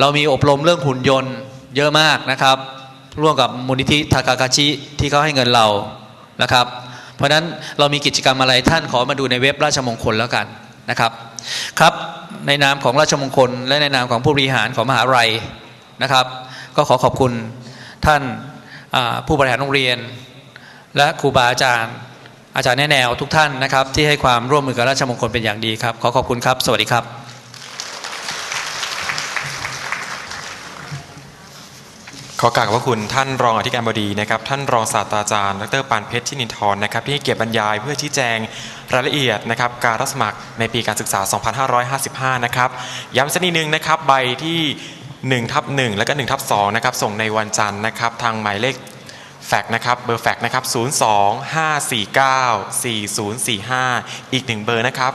เรามีอบรมเรื่องหุ่นยนต์เยอะมากนะครับ ร่วมกับมูลนิธิทากากาชิที่เขาให้เงินเรานะครับ เพราะฉะนั้นเรามีกิจกรรมอะไรท่านขอมาดูในเว็บราชมงคลแล้วกันนะครับครับในนามของราชมงคล และในนามของผู้บริหารของมหาลัยนะครับ ก็ขอขอบคุณท่านผู้บริหารโรงเรียน และครูบาอาจารย์ อาจารย์แนแนวทุกท่านนะครับ ที่ให้ความร่วมมือกับราชมงคลเป็นอย่างดีครับ ขอขอบคุณครับ สวัสดีครับ ขอกราบขอบพระคุณท่านรองอธิการบดีนะครับท่านรองศาสตราจารย์ดรปานเพชรชินินทร์นะครับที่ให้เกียรติบรรยายเพื่อชี้แจงรายละเอียดนะครับการรับสมัครในปีการศึกษา 2555 นะครับย้ำสักนิดนึงนะครับใบที่1ทับ1และก็1ทับ2นะครับส่งในวันจันทร์นะครับทางหมายเลขแฟกนะครับเบอร์แฟกนะครับ 02-549-4045 อีกหนึ่งเบอร์นะครับ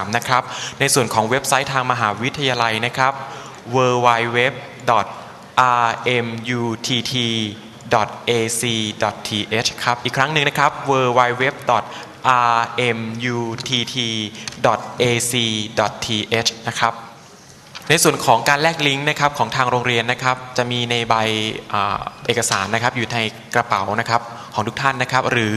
02-549-4993 นะครับในส่วนของเว็บไซต์ทางมหาวิทยาลัยนะครับ www.rmutt.ac.th ครับ อีกครั้งหนึ่งนะครับ www.rmutt.ac.th นะครับในส่วนของการแลกลิงก์นะครับของทางโรงเรียนนะครับ จะมีในใบเอกสารนะครับ อยู่ในกระเป๋านะครับของทุกท่านนะครับ หรือ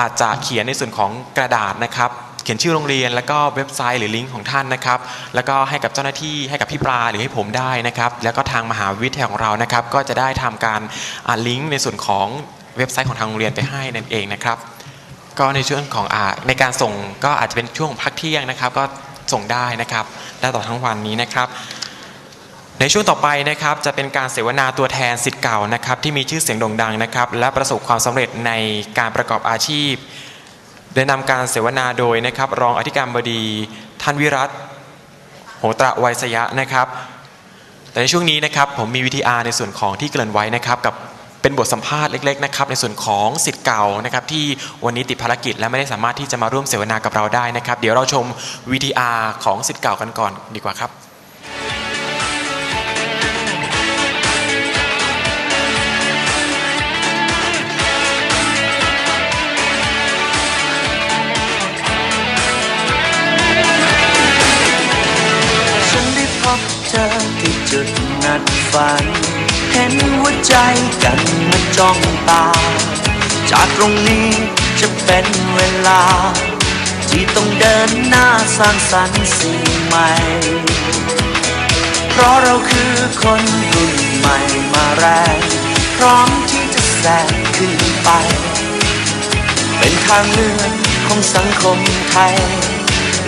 อาจจะเขียนในส่วนของกระดาษนะครับ เขียนชื่อโรงเรียน แล้วก็เว็บไซต์หรือลิงก์ของท่านนะครับ แล้วก็ให้กับเจ้าหน้าที่ให้กับพี่ปลาหรือให้ผมได้นะครับ แล้วก็ทางมหาวิทยาลัยของเรานะครับ ก็จะได้ทำการลิงก์ในส่วนของเว็บไซต์ของทางโรงเรียนไปให้นั่นเองนะครับ ก็ในช่วงของอในการส่งก็อาจจะเป็นช่วงพักเที่ยงนะครับ ก็ส่งได้นะครับได้ตลอดทั้งวันนี้นะครับในช่วงต่อไปนะครับจะเป็นการเสวนาตัวแทนสิทธิ์เก่านะครับที่มีชื่อเสียงโด่งดังนะครับ และประสบความสำเร็จในการประกอบอาชีพ ได้นำการเสวนาโดยนะครับ รองอธิการบดีท่านวิรัตโหตระไวยสยะนะครับ แต่ในช่วงนี้นะครับผมมีวิทีอาร์ในส่วนของที่เกริ่นไว้นะครับ กับเป็นบทสัมภาษณ์เล็กๆนะครับในส่วนของสิทธิ์เก่านะครับ ที่วันนี้ติดภารกิจและไม่ได้สามารถที่จะมาร่วมเสวนากับเราได้นะครับ เดี๋ยวเราชม VTR ของสิทธิ์เก่ากันก่อนดีกว่าครับ จุดนัดฝัน เห็นหัวใจกันมันจ้องตา จากตรงนี้จะเป็นเวลา ที่ต้องเดินหน้าสร้างสรรค์สิ่งใหม่ เพราะเราคือคนรุ่นใหม่มาแรงพร้อมที่จะแซงขึ้นไป เป็นทางเลือกของสังคมไทย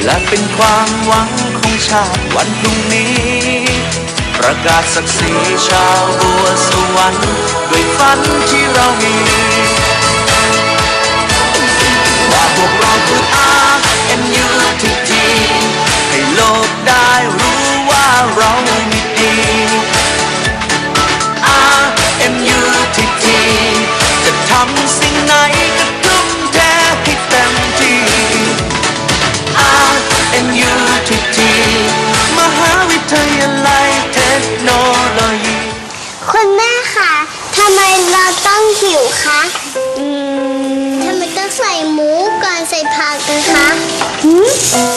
และเป็นความหวังของชาติวันพรุ่งนี้ ประกาศศักดิ์ศรีชาวบัวสวรรค์ด้วยฝันที่เรามีว่าพวกเราคือาเอ็นยูทีทีให้โลกได้รู้ หืม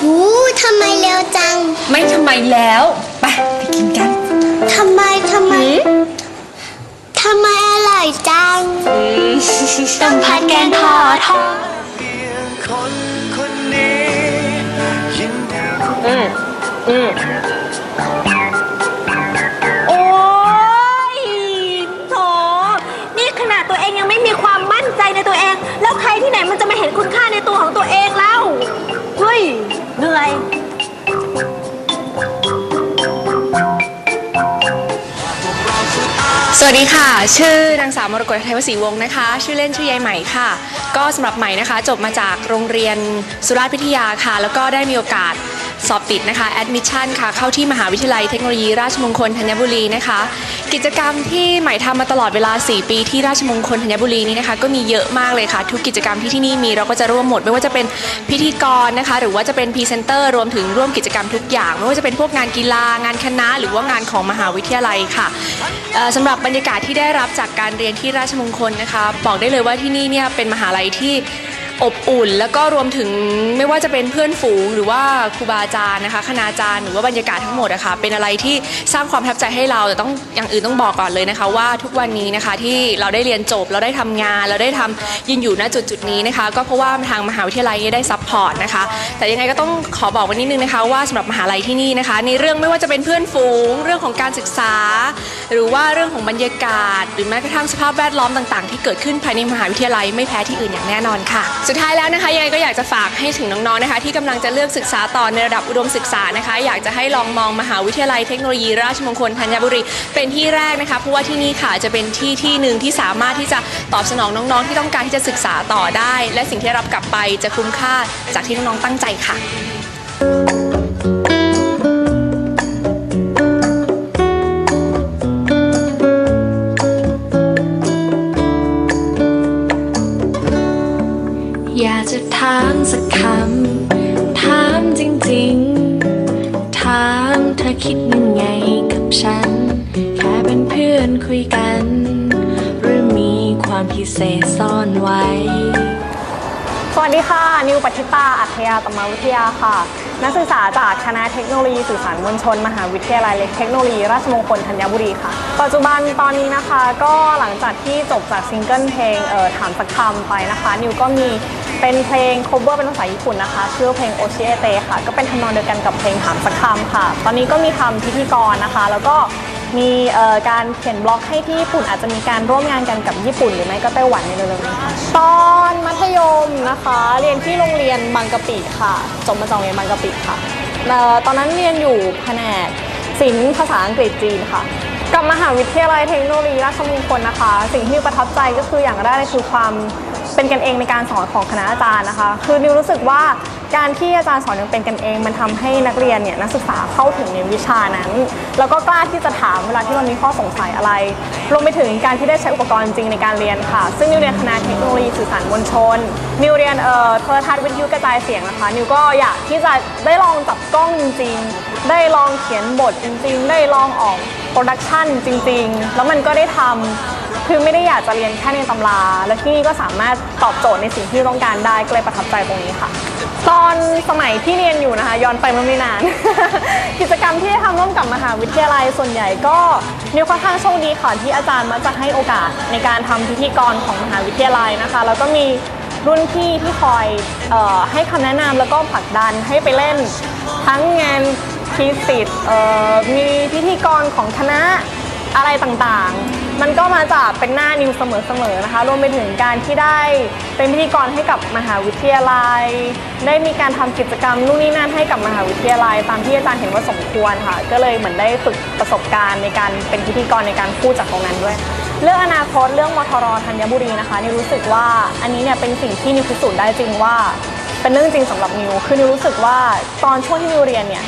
หูทำไมเร็วจัง ไม่ทำไมแล้ว ไปไปกินกัน ทำไมทำไม ทำไมอร่อยจังต้มผัดแกงทอดเพียงคนคนนี้ยินดีโอ้ยโถนี่ขนาดตัวเองยังไม่มีความมั่นใจในตัวเอง ดีค่ะ ชื่อนางสาวมรกตไทยวศรีวงศ์นะคะ ชื่อเล่นชื่อยายใหม่ค่ะ ก็สำหรับใหม่นะคะ จบมาจากโรงเรียนสุราษฎร์พิทยาค่ะ แล้วก็ได้มีโอกาส สอบติดนะคะแอดมิชชั่นค่ะเข้าที่มหาวิทยาลัยเทคโนโลยีราชมงคลธัญบุรีนะคะ กิจกรรมที่ใหม่ทำมาตลอดเวลา 4 ปีที่ราชมงคลธัญบุรีนี้นะคะก็มีเยอะมากเลยค่ะ ทุกกิจกรรมที่ที่นี่มีเราก็จะร่วมหมด ไม่ว่าจะเป็นพิธีกรนะคะ หรือว่าจะเป็นพรีเซนเตอร์รวมถึงร่วมกิจกรรมทุกอย่าง ไม่ว่าจะเป็นพวกงานกีฬางานคณะ หรือว่างานของมหาวิทยาลัยค่ะเอ่อสำหรับบรรยากาศที่ได้รับจากการเรียนที่ราชมงคลนะคะ บอกได้เลยว่าที่นี่เนี่ยเป็นมหาลัยที่ อบอุ่น แล้วก็รวมถึงไม่ว่าจะเป็นเพื่อนฝูง หรือว่าครูบาอาจารย์นะคะคณาจารย์หรือว่าบรรยากาศทั้งหมดอะค่ะเป็นอะไรที่สร้างความประทับใจให้เราแต่ต้องอย่างอื่นต้องบอกก่อนเลยนะคะ ว่าทุกวันนี้นะคะที่เราได้เรียนจบเราได้ทำงาน เราได้ทำยืนอยู่ณจุดจุดนี้นะคะ ก็เพราะว่าทางมหาวิทยาลัยได้ซัพพอร์ตนะคะ แต่ยังไงก็ต้องขอบอกไว้นิดนึงนะคะ ว่าสำหรับมหาลัยที่นี่นะคะ ในเรื่องไม่ว่าจะเป็นเพื่อนฝูง เรื่องของการศึกษา หรือว่าเรื่องของบรรยากาศ หรือแม้กระทั่งสภาพแวดล้อมต่าง ๆ ที่เกิดขึ้นภายในมหาวิทยาลัยไม่แพ้ที่อื่นอย่างแน่นอนค่ะสุดท้ายแล้วนะคะยังไงก็อยากจะฝากให้ถึงน้องๆนะคะ ที่กำลังจะเลือกศึกษาต่อในระดับอุดมศึกษานะคะ อยากจะให้ลองมองมหาวิทยาลัยเทคโนโลยีราชมงคลธัญบุรี เป็นที่แรกนะคะเพราะว่าที่นี่ค่ะจะเป็นที่ที่หนึ่งที่สามารถที่จะตอบสนองน้องๆ ที่ต้องการที่จะศึกษาต่อได้ และสิ่งที่รับกลับไปจะคุ้มค่าจากที่น้องๆตั้งใจค่ะ เธอคิดยังไงกับฉัน แค่เป็นเพื่อนคุยกัน หรือมีความพิเศษซ่อนไว้ สวัสดีค่ะ นิวปัชิตา อัธยาตมวิทยาค่ะ นักศึกษาจากคณะเทคโนโลยีสื่อสารมวลชน มหาวิทยาลัยเทคโนโลยีราชมงคลธัญบุรีค่ะ ปัจจุบันตอนนี้นะคะ ก็หลังจากที่จบจากซิงเกิลเพลงเอ่อถามสักคำไปนะคะ นิวก็มี เป็นเพลง cover เป็นภาษาญี่ปุ่นนะคะ ชื่อเพลงโอชิเอเตค่ะ ก็เป็นทำนองเดียวกันกับเพลงถามสักคำค่ะ ตอนนี้ก็มีทำพิธีกรนะคะ แล้วก็มีการเขียนบล็อกให้ที่ญี่ปุ่นอาจจะมีการร่วมงานกันกับญี่ปุ่น หรือไม่ก็ไต้หวันในเร็วๆนี้ค่ะตอนมัธยมนะคะ เรียนที่โรงเรียนบางกะปิค่ะจบมาจากโรงเรียนบางกะปิค่ะตอนนั้นเรียนอยู่แผนกศิลป์ภาษาอังกฤษจีนค่ะกับมหาวิทยาลัยเทคโนโลยีราชมงคลนะคะ สิ่งที่ประทับใจก็คืออย่างแรกเลยคือความ เป็นกันเองในการสอนของคณะอาจารย์นะคะ คือนิวรู้สึกว่าการที่อาจารย์สอนอย่างเป็นกันเอง มันทำให้นักเรียนเนี่ยนักศึกษาเข้าถึงในวิชานั้น แล้วก็กล้าที่จะถามเวลาที่มันมีข้อสงสัยอะไร รวมไปถึงการที่ได้ใช้อุปกรณ์จริงในการเรียนค่ะ ซึ่งนิวเรียนคณะเทคโนโลยีสื่อสารมวลชน นิวเรียนเอ่อโทรทัศน์วิทยุกระจายเสียงนะคะ นิวก็อยากที่จะได้ลองจับกล้องจริงๆ ได้ลองเขียนบทจริงๆ ได้ลองออกโปรดักชันจริงๆ แล้วมันก็ได้ทำ คือไม่ได้อยากจะเรียนแค่ในตำรา แล้วที่นี่ก็สามารถตอบโจทย์ในสิ่งที่ต้องการได้ก็เลยประทับใจตรงนี้ค่ะ ตอนสมัยที่เรียนอยู่นะคะ ย้อนไปเมื่อไม่นาน กิจกรรมที่ได้ทำร่วมกับมหาวิทยาลัยส่วนใหญ่ก็นิวค่อนข้างโชคดีค่ะที่อาจารย์มักจะให้โอกาสในการทำพิธีกรของมหาวิทยาลัยนะคะ แล้วก็มีรุ่นพี่ที่คอยออให้คำแนะนำแล้วก็ผลักดันให้ไปเล่น ทั้งงานทีสิทธิ์มีพิธีกรของคณะอะไรต่างๆ มันก็มาจากเป็นหน้านิวเสมอๆนะคะ รวมไปถึงการที่ได้เป็นพิธีกรให้กับมหาวิทยาลัย ได้มีการทำกิจกรรมนู่นนี่นั่นให้กับมหาวิทยาลัย ตามที่อาจารย์เห็นว่าสมควรค่ะ ก็เลยเหมือนได้ฝึกประสบการณ์ในการเป็นพิธีกรในการพูดจากตรงนั้นด้วย เรื่องอนาคตเรื่องมทรธัญบุรีนะคะนิวรู้สึกว่าอันนี้เนี่ยเป็นสิ่งที่นิวพิสูจน์ได้จริงว่า เป็นเรื่องจริงสำหรับนิวคือนิวรู้สึกว่าตอนช่วงที่นิวเรียนเนี่ย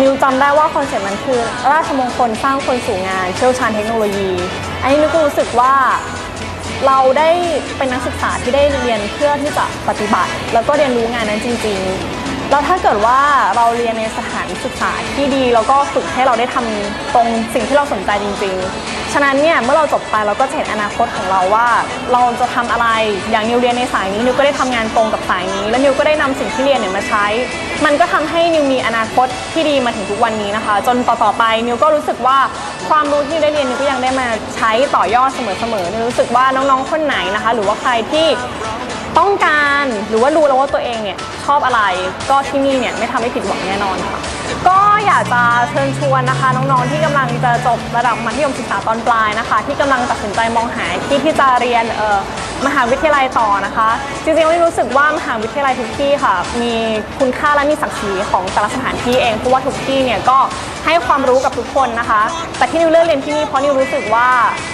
นิวจำได้ว่าคอนเซ็ปต์มันคือราชมงคลสร้างคนสู่งานเชี่ยวชาญเทคโนโลยี อันนี้นิวก็รู้สึกว่าเราได้เป็นนักศึกษาที่ได้เรียนเพื่อที่จะปฏิบัติ แล้วก็เรียนรู้งานนั้นจริง ๆ แล้วถ้าเกิดว่าเราเรียนในสถานศึกษาที่ดีแล้วก็ฝึกให้เราได้ทำตรงสิ่งที่เราสนใจจริง ๆ ฉะนั้นเนี่ยเมื่อเราจบไปเราก็จะเห็นอนาคตของเราว่า เราจะทำอะไรอย่างนิวเรียนในสายนี้นิวก็ได้ทำงานตรงกับสายนี้ แล้วนิวก็ได้นำสิ่งที่เรียนเนี่ยมาใช้ มันก็ทำให้นิวมีอนาคตที่ดีมาถึงทุกวันนี้นะคะ จนต่อๆไปนิวก็รู้สึกว่าความรู้ที่ได้เรียนนิวก็ยังได้มาใช้ต่อยอดเสมอๆนิวรู้สึกว่าน้องๆคนไหนนะคะ หรือว่าใครที่ ต้องการหรือว่ารู้แล้วว่าตัวเองเนี่ยชอบอะไรก็ที่นี่เนี่ยไม่ทำให้ผิดหวังแน่นอนค่ะก็อยากจะเชิญชวนนะคะ น้องๆที่กำลังจะจบระดับมัธยมศึกษาตอนปลายนะคะ ที่กำลังตัดสินใจมองหาที่ที่จะเรียนเอ่อ มหาวิทยาลัยต่อนะคะ จริงๆไม่รู้สึกว่ามหาวิทยาลัยทุกที่ค่ะ มีคุณค่าและมีศักดิ์ศรีของแต่ละสถานที่เองเพราะว่าทุกที่เนี่ยก็ให้ความรู้กับทุกคนนะคะ แต่ที่นิวเลือกเรียนที่นี่เพราะนิวรู้สึกว่า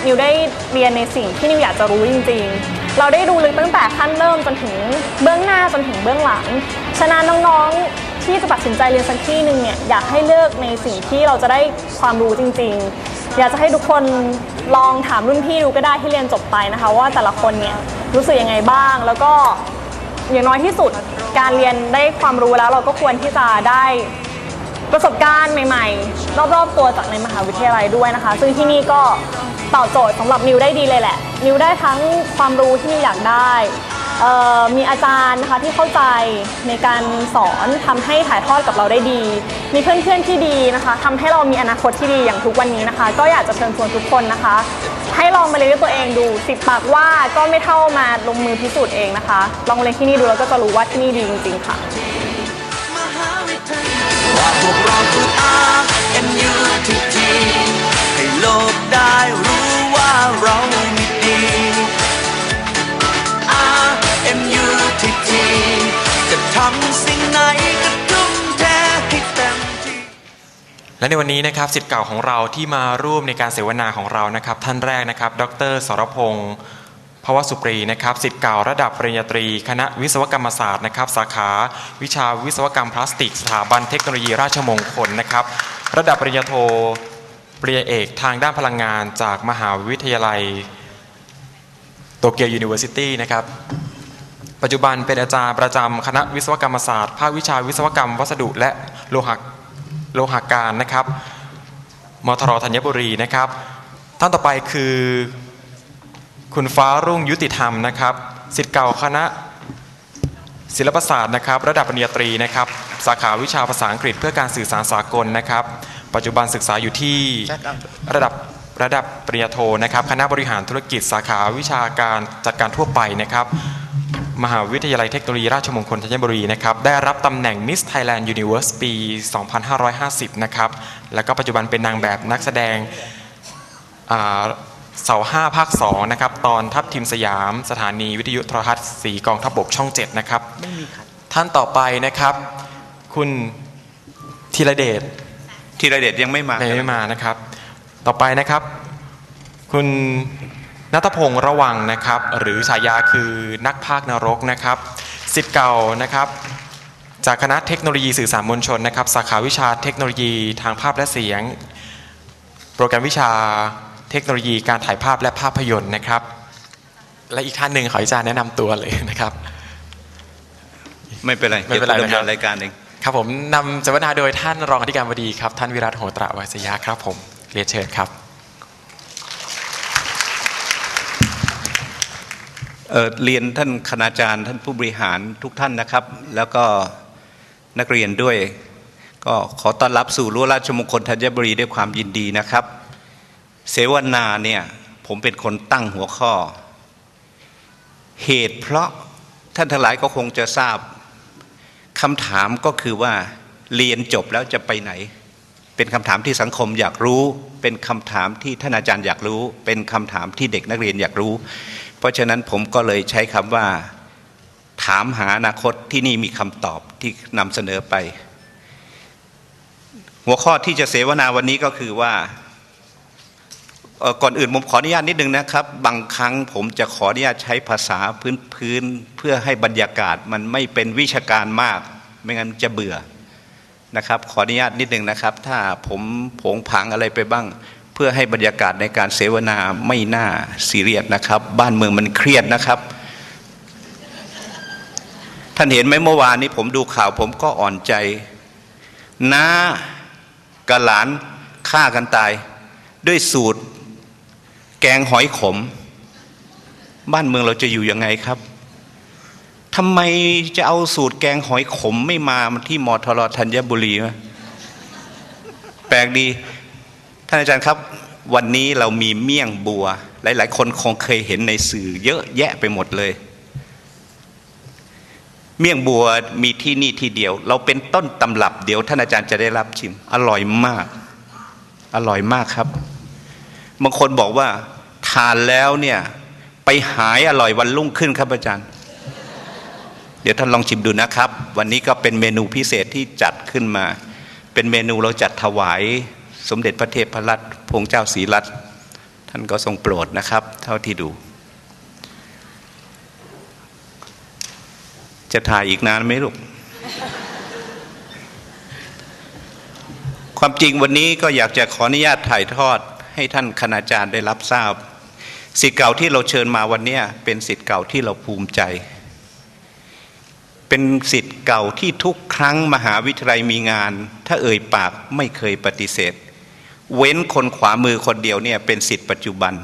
นิวได้เรียนในสิ่งที่นิวอยากจะรู้จริง ๆ เราได้ดูลึกตั้งแต่ขั้นเริ่มจนถึงเบื้องหน้าจนถึงเบื้องหลังฉะนั้นน้องๆที่จะตัดสินใจเรียนสักที่หนึ่งเนี่ยอยากให้เลือกในสิ่งที่เราจะได้ความรู้จริง ๆ อยากจะให้ทุกคนลองถามรุ่นพี่ดูก็ได้ที่เรียนจบไปนะคะ ว่าแต่ละคนเนี่ยรู้สึกยังไงบ้าง แล้วก็อย่างน้อยที่สุดการเรียนได้ความรู้แล้วเราก็ควรที่จะได้ประสบการณ์ใหม่ ๆ รอบๆตัวจากในมหาวิทยาลัยด้วยนะคะ ซึ่งที่นี่ก็ตอบโจทย์สำหรับนิวได้ดีเลยแหละ นิวได้ทั้งความรู้ที่นิวอยากได้ มีอาจารย์นะคะที่เข้าใจในการสอนทำให้ถ่ายทอดกับเราได้ดี มีเพื่อนๆที่ดีนะคะทำให้เรามีอนาคตที่ดีอย่างทุกวันนี้นะคะ ก็อยากจะเชิญชวนทุกคนนะคะ ให้ลองมาเรียนด้วยตัวเองดูสิบปากว่าก็ไม่เท่ามาลงมือพิสูจน์เองนะคะ ลองเรียนที่นี่ดูแล้วก็จะรู้ว่าที่นี่ดีจริงๆค่ะว่าพวกเราคือ R N U T T ให้โลกได้รู้ว่าเรา และในวันนี้นะครับสิทธิ์เก่าของเราที่มาร่วมในการเสวนาของเรานะครับ ท่านแรกนะครับ ดรสรพงศ์ภวสุปรีนะครับสิทธิ์เก่าระดับปริญญาตรี คณะวิศวกรรมศาสตร์นะครับ สาขา วิชาวิศวกรรมพลาสติก สถาบันเทคโนโลยีราชมงคลนะครับ ระดับปริญญาโทปริญญาเอกทางด้านพลังงานจากมหาวิทยาลัยโตเกียวยูนิเวอร์ซิตี้นะครับปัจจุบันเป็นอาจารย์ประจำคณะวิศวกรรมศาสตร์ ภาควิชาวิศวกรรมวัสดุและโลหะ โลหะการนะครับมทรธัญบุรีนะครับ ท่านต่อไปคือ คุณฟ้ารุ่งยุติธรรมนะครับสิทธิ์เก่าคณะศิลปศาสตร์นะครับ ระดับปริญญาตรีนะครับ สาขาวิชาภาษาอังกฤษเพื่อการสื่อสารสากลนะครับ ปัจจุบันศึกษาอยู่ที่ระดับระดับปริญญาโทนะครับ คณะบริหารธุรกิจสาขาวิชาการจัดการทั่วไปนะครับ มหาวิทยาลัยเทคโนโลยีราชมงคลธัญบุรีนะครับได้รับตำแหน่ง Miss Thailand Universe ปี 2550 นะครับ แล้วก็ปัจจุบันเป็นนางแบบนักแสดงอ่าเสาห้าภาค2นะครับ ตอนทัพทีมสยาม สถานีวิทยุโทรทัศน์สีกองทัพบกช่อง 7 นะครับ ท่านต่อไปนะครับ คุณธีรเดชธีรเดชยังไม่มายังไม่มานะครับ ต่อไปนะครับ คุณ นัทพงศ์ระวังนะครับ หรือฉายาคือนักพากย์นรกนะครับสิทธิ์เก่านะครับ จากคณะเทคโนโลยีสื่อสารมวลชนนะครับ สาขาวิชาเทคโนโลยีทางภาพและเสียง โปรแกรมวิชาเทคโนโลยีการถ่ายภาพและภาพยนตร์นะครับ และอีกท่านหนึ่งขออาจารย์แนะนำตัวเลยนะครับ ไม่เป็นไรไม่เป็นไรดี๋ยวนะครับดำเนินรายการเองครับผมนำเสวนาโดยท่านรองอธิการบดีครับ ท่านวิรัตโหตระวัสยะครับผมเรียนเชิญครับ เออเรียนท่านคณาจารย์ท่านผู้บริหารทุกท่านนะครับ แล้วก็นักเรียนด้วย ก็ขอต้อนรับสู่รั้วราชมงคลธัญบุรีด้วยความยินดีนะครับ เสวนาเนี่ยผมเป็นคนตั้งหัวข้อ เหตุเพราะท่านทั้งหลายก็คงจะทราบคำถามก็คือว่าเรียนจบแล้วจะไปไหน เป็นคำถามที่สังคมอยากรู้ เป็นคำถามที่ท่านอาจารย์อยากรู้ เป็นคำถามที่เด็กนักเรียนอยากรู้ เพราะฉะนั้นผมก็เลยใช้คำว่า ถามหาอนาคตที่นี่มีคำตอบที่นำเสนอไป หัวข้อที่จะเสวนาวันนี้ก็คือว่าก่อนอื่นผมขออนุญาตนิดนึงนะครับ บางครั้งผมจะขออนุญาตใช้ภาษาพื้นๆเพื่อให้บรรยากาศมันไม่เป็นวิชาการมาก ไม่งั้นจะเบื่อนะครับ ขออนุญาตนิดนึงนะครับ ถ้าผมผงผางอะไรไปบ้าง เพื่อให้บรรยากาศในการเสวนาไม่น่าซีเรียสนะครับ บ้านเมืองมันเครียดนะครับ ท่านเห็นไหมเมื่อวานนี้ผมดูข่าวผมก็อ่อนใจน้ากับหลานฆ่ากันตาย ด้วยสูตร แกงหอยขม บ้านเมืองเราจะอยู่ยังไงครับทำไมจะเอาสูตรแกงหอยขมไม่มาที่มอทรธัญบุรีวะแปลกดี ท่านอาจารย์ครับวันนี้เรามีเมี่ยงบัว หลาย ๆ คนคงเคยเห็นในสื่อเยอะแยะไปหมดเลย เมี่ยงบัวมีที่นี่ที่เดียว เราเป็นต้นตำรับเดี๋ยวท่านอาจารย์จะได้รับชิม อร่อยมาก อร่อยมากครับบางคนบอกว่าทานแล้วเนี่ยไปหายอร่อยวันรุ่งขึ้นครับอาจารย์ เดี๋ยวท่านลองชิมดูนะครับ วันนี้ก็เป็นเมนูพิเศษที่จัดขึ้นมา เป็นเมนูเราจัดถวาย สมเด็จพระเทพรัตนพงเจ้าศรีรัตน์ท่านก็ทรงโปรดนะครับ เท่าที่ดู จะถ่ายอีกนานไหมลูก ความจริงวันนี้ก็อยากจะขออนุญาตถ่ายทอดให้ท่านคณาจารย์ได้รับทราบสิทธิ์เก่าที่เราเชิญมาวันนี้เป็นสิทธิ์เก่าที่เราภูมิใจ เป็นสิทธิ์เก่าที่ทุกครั้งมหาวิทยาลัยมีงาน ถ้าเอ่ยปากไม่เคยปฏิเสธ เว้นคนขวามือคนเดียวเนี่ยเป็นสิทธิ์ปัจจุบัน